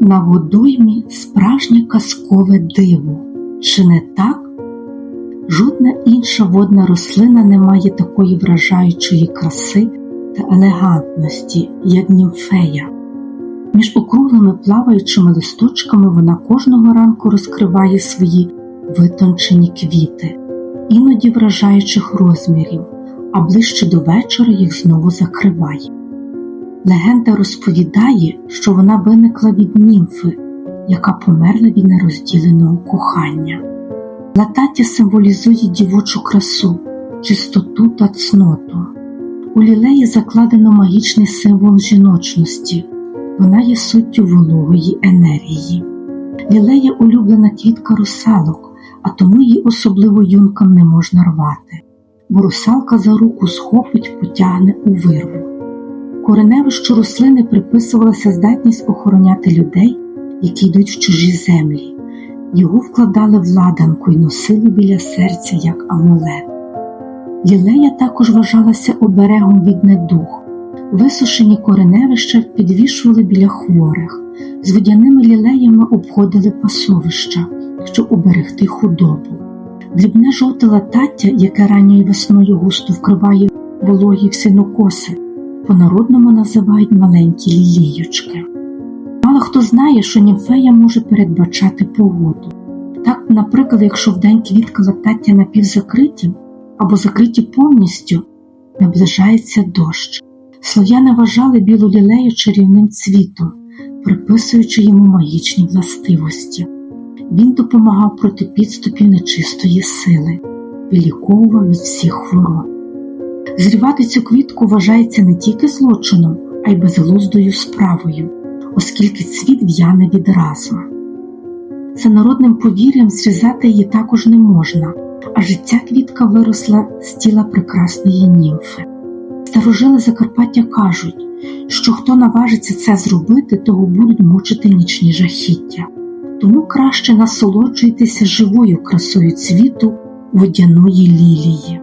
На водоймі справжнє казкове диво, чи не так? Жодна інша водна рослина не має такої вражаючої краси та елегантності, як німфея. Між округлими плаваючими листочками вона кожного ранку розкриває свої витончені квіти, іноді вражаючих розмірів, а ближче до вечора їх знову закриває. Легенда розповідає, що вона виникла від німфи, яка померла від нерозділеного кохання. Латаття символізує дівочу красу, чистоту та цноту. У лілеї закладено магічний символ жіночності, вона є суттю вологої енергії. Лілея улюблена квітка русалок, а тому її особливо юнкам не можна рвати, бо русалка за руку схопить, потягне у вирву. Кореневищу рослини приписувалася здатність охороняти людей, які йдуть в чужі землі. Його вкладали в ладанку і носили біля серця як амулет. Лілея також вважалася оберегом від недух. Висушені кореневища підвішували біля хворих, з водяними лілеями обходили пасовища, щоб уберегти худобу. Дрібне жовте латаття, яке ранньою весною густо вкриває вологі всінокоси, по-народному називають маленькі ліліючки. Мало хто знає, що німфея може передбачати погоду. Так, наприклад, якщо вдень квітка латаття напівзакриті або закриті повністю, наближається дощ. Слов'яни вважали білу лілею чарівним цвітом, приписуючи йому магічні властивості. Він допомагав проти підступів нечистої сили, виліковував від всіх хвороб. Зрівати цю квітку вважається не тільки злочином, а й безглуздою справою, оскільки цвіт в'яне відразу. За народним повір'ям зрізати її також не можна, адже ця квітка виросла з тіла прекрасної німфи. Старожили Закарпаття кажуть, що хто наважиться це зробити, того будуть мучити нічні жахіття. Тому краще насолоджуйтеся живою красою цвіту водяної лілії.